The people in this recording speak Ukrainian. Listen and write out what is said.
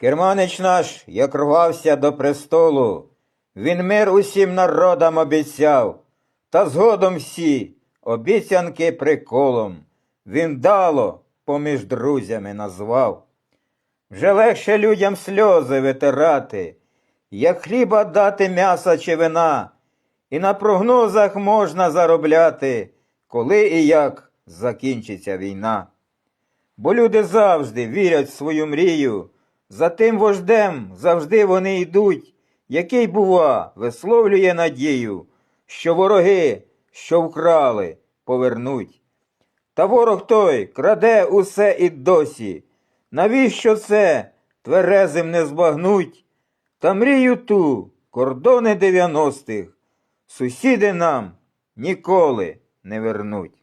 Керманич наш, як рвався до престолу, він мир усім народам обіцяв, та згодом всі обіцянки приколом, він дало поміж друзями назвав. Вже легше людям сльози витирати, як хліба дати м'яса чи вина, і на прогнозах можна заробляти, коли і як закінчиться війна. Бо люди завжди вірять в свою мрію, за тим вождем завжди вони йдуть, який, бува, висловлює надію, що вороги, що вкрали, повернуть. Та ворог той краде усе і досі. Навіщо це тверезим не збагнуть? Та мрію ту, кордони дев'яностих, сусіди нам ніколи не вернуть.